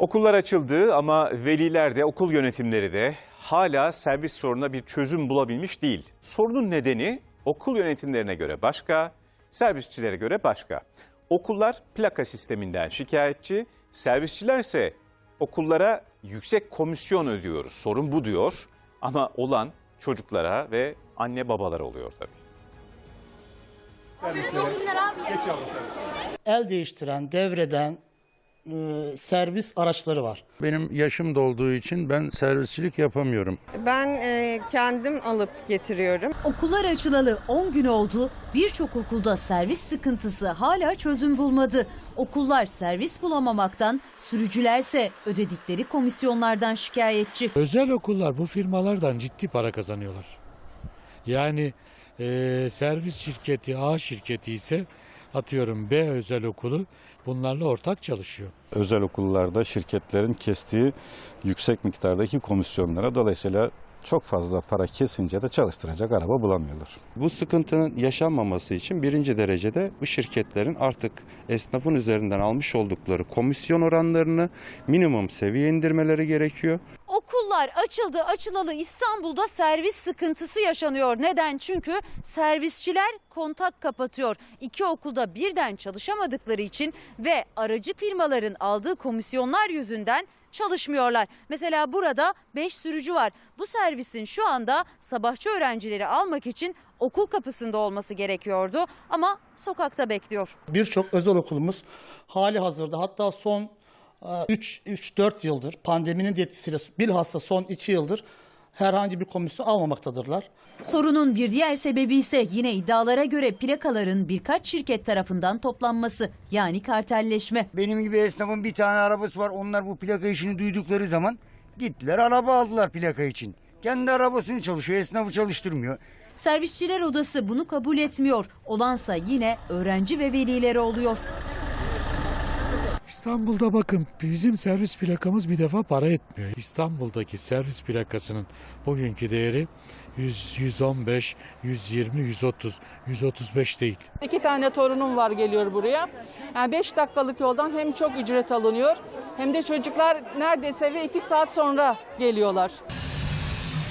Okullar açıldı ama veliler de okul yönetimleri de hala servis sorununa bir çözüm bulabilmiş değil. Sorunun nedeni okul yönetimlerine göre başka, servisçilere göre başka. Okullar plaka sisteminden şikayetçi, servisçilerse okullara yüksek komisyon ödüyoruz. Sorun bu diyor ama olan çocuklara ve anne babalara oluyor tabii. el değiştiren, devreden servis araçları var. Benim yaşım dolduğu için ben servisçilik yapamıyorum. Ben e, kendim alıp getiriyorum. Okullar açılalı 10 gün oldu. Birçok okulda servis sıkıntısı hala çözüm bulmadı. Okullar servis bulamamaktan, sürücülerse ödedikleri komisyonlardan şikayetçi. Özel okullar bu firmalardan ciddi para kazanıyorlar. Yani e, servis şirketi A şirketi ise atıyorum B özel okulu bunlarla ortak çalışıyor. özel okullarda şirketlerin kestiği yüksek miktardaki komisyonlara dolayısıyla çok fazla para kesince de çalıştıracak araba bulamıyorlar. Bu sıkıntının yaşanmaması için birinci derecede bu şirketlerin artık esnafın üzerinden almış oldukları komisyon oranlarını minimum seviye indirmeleri gerekiyor. Okullar açıldı açılalı İstanbul'da servis sıkıntısı yaşanıyor. Neden? Çünkü servisçiler kontak kapatıyor. İki okulda birden çalışamadıkları için ve aracı firmaların aldığı komisyonlar yüzünden çalışmıyorlar. Mesela burada 5 sürücü var. Bu servisin şu anda sabahçı öğrencileri almak için okul kapısında olması gerekiyordu ama sokakta bekliyor. Birçok özel okulumuz hali hazırda hatta son 3-4 yıldır pandeminin de etkisiyle bilhassa son 2 yıldır herhangi bir komisyon almamaktadırlar. Sorunun bir diğer sebebi ise yine iddialara göre plakaların birkaç şirket tarafından toplanması yani kartelleşme. Benim gibi esnafın bir tane arabası var. Onlar bu plaka işini duydukları zaman gittiler araba aldılar plaka için. Kendi arabasını çalışıyor, esnafı çalıştırmıyor. Servisçiler odası bunu kabul etmiyor. Olansa yine öğrenci ve velileri oluyor. İstanbul'da bakın bizim servis plakamız bir defa para etmiyor. İstanbul'daki servis plakasının bugünkü değeri 100, 115, 120, 130, 135 değil. İki tane torunum var geliyor buraya. Yani 5 dakikalık yoldan hem çok ücret alınıyor hem de çocuklar neredeyse ve 2 saat sonra geliyorlar.